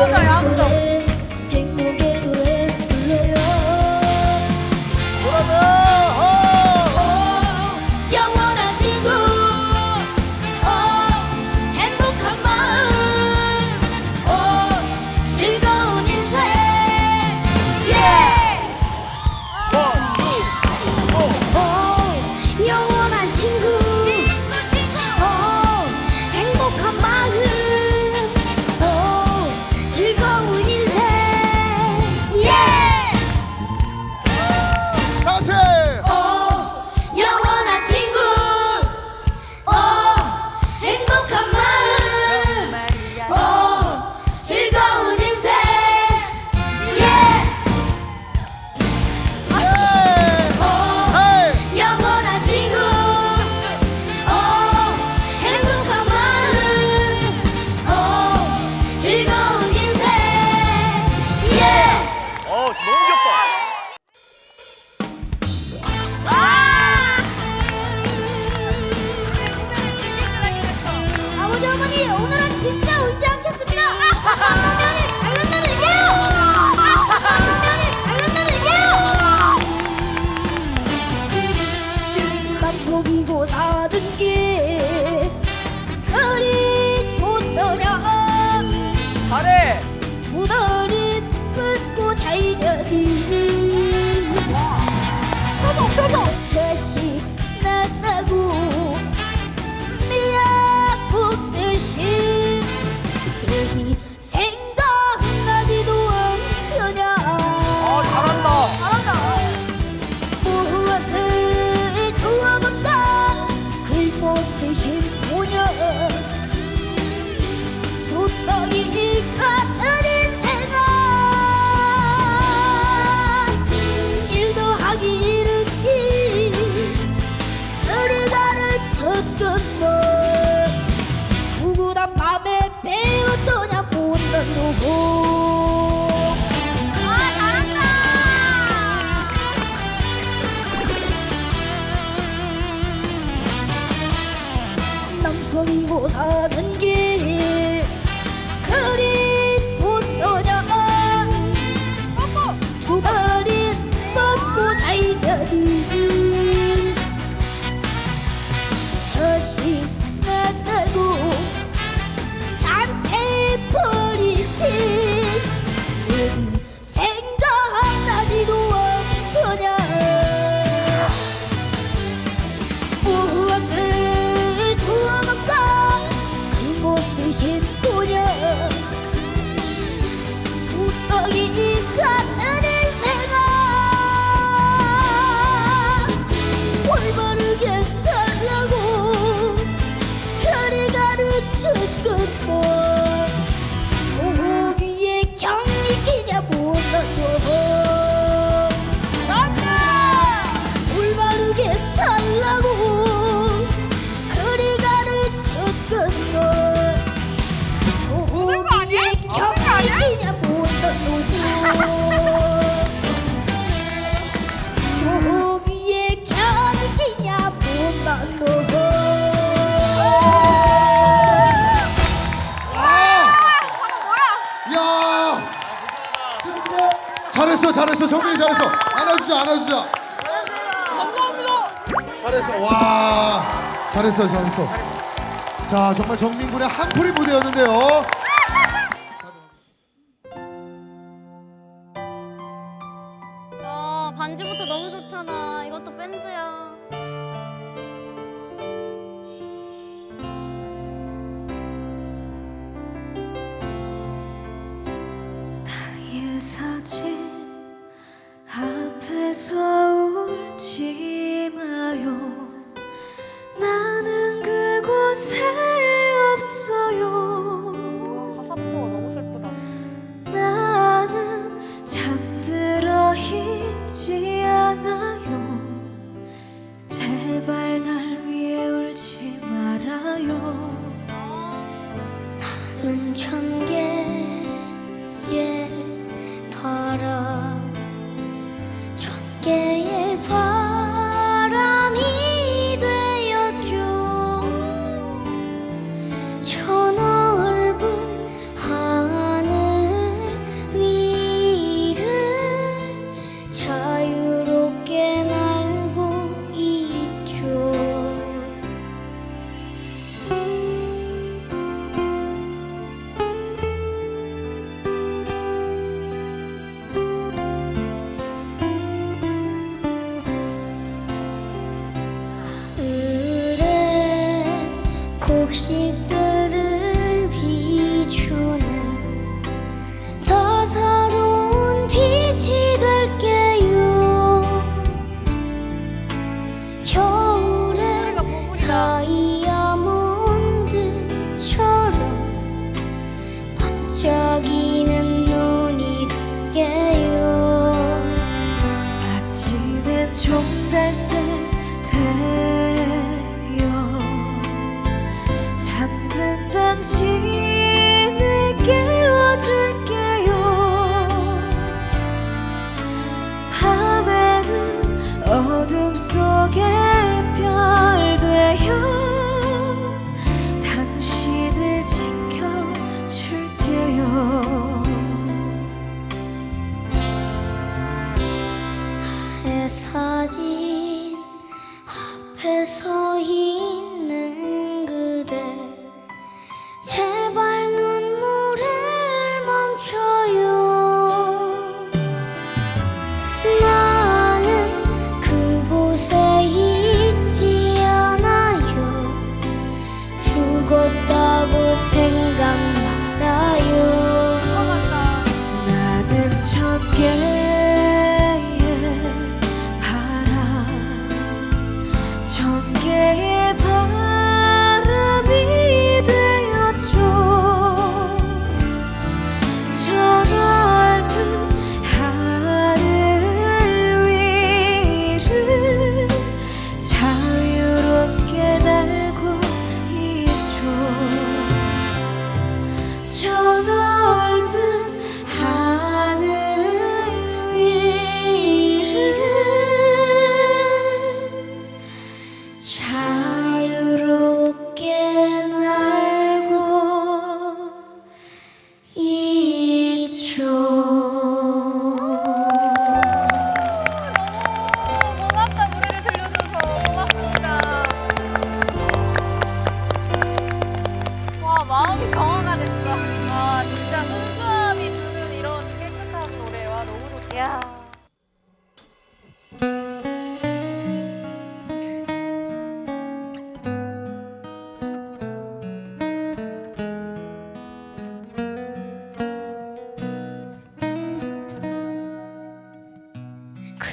不能让走。You. 잘했어 정민이 잘했어. 안아주자 안아주자 감사합니다. 잘했어. 와 잘했어 잘했어. 자 정말 정민 군의 한풀이 무대였는데요.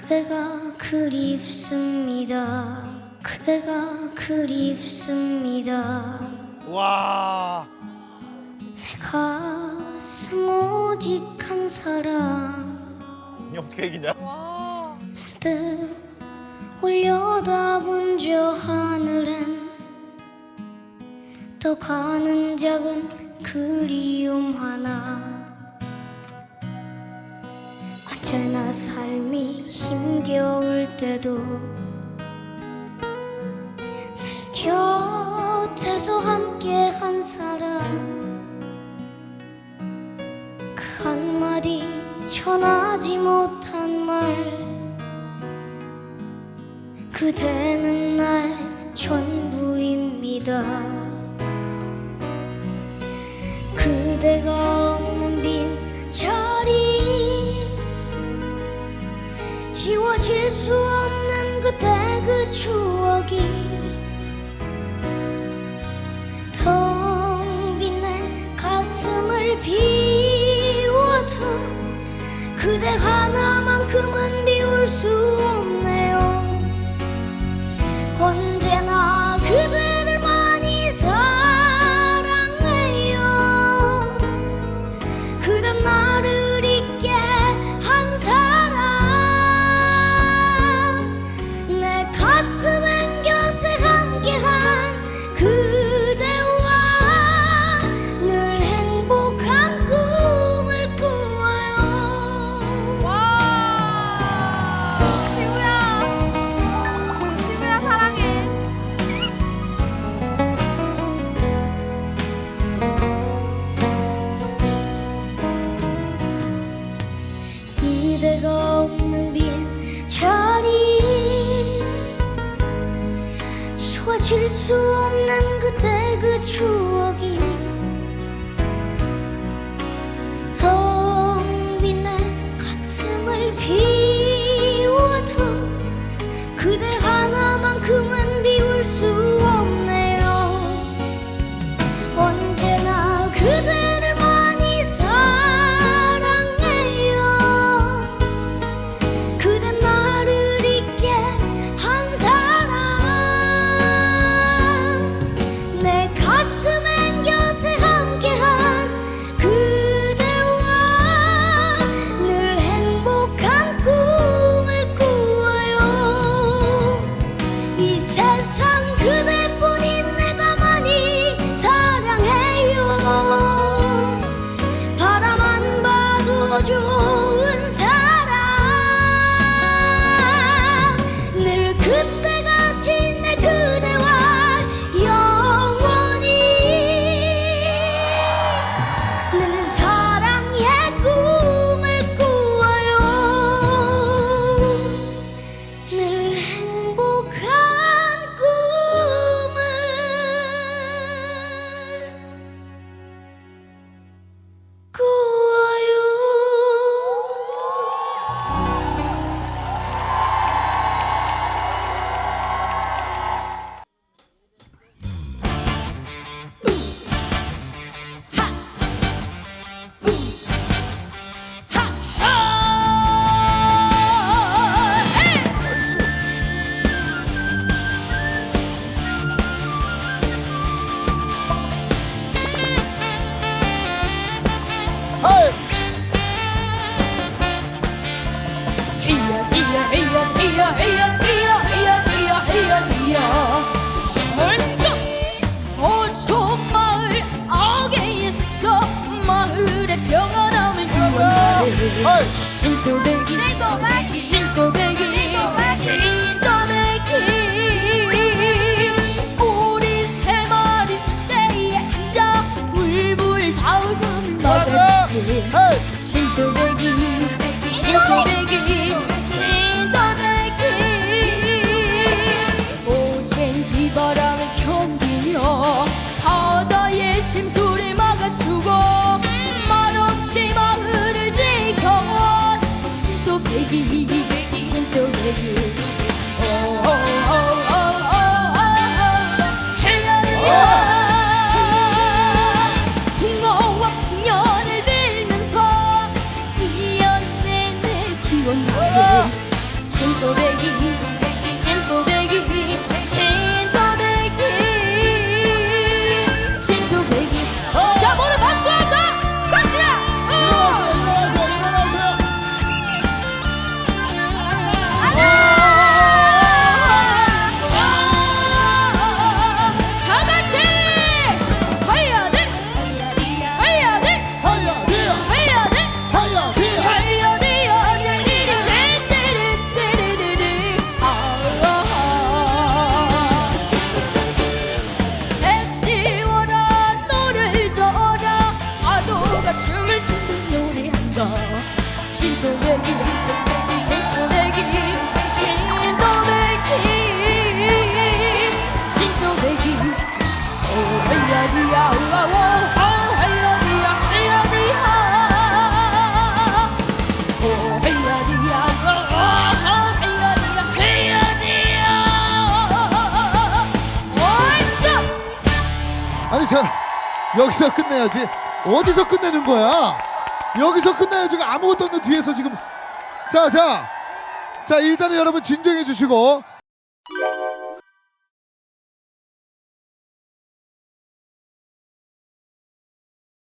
그대가 그립습니다. 그대가 그립습니다. 와. 내 가슴 오직 한 사람 이 어떻게 얘기냐? 뜻 올려다본 저 하늘엔 더 가는 작은 그리움 하나 언제나 삶이 힘겨울 때도 날 곁에서 함께 한 사람. 그 한마디 전하지 못한 말. 그대는 날 전부입니다. 그대가 잊힐 수 없는 그때 그 추억이 텅빈내 가슴을 비워도 그대 하나만큼은 비울 수 없는 Iggy 여기서 끝내야지. 어디서 끝내는 거야? 여기서 끝내야지. 아무것도 없는 뒤에서 지금. 자, 자. 자, 일단은 여러분 진정해 주시고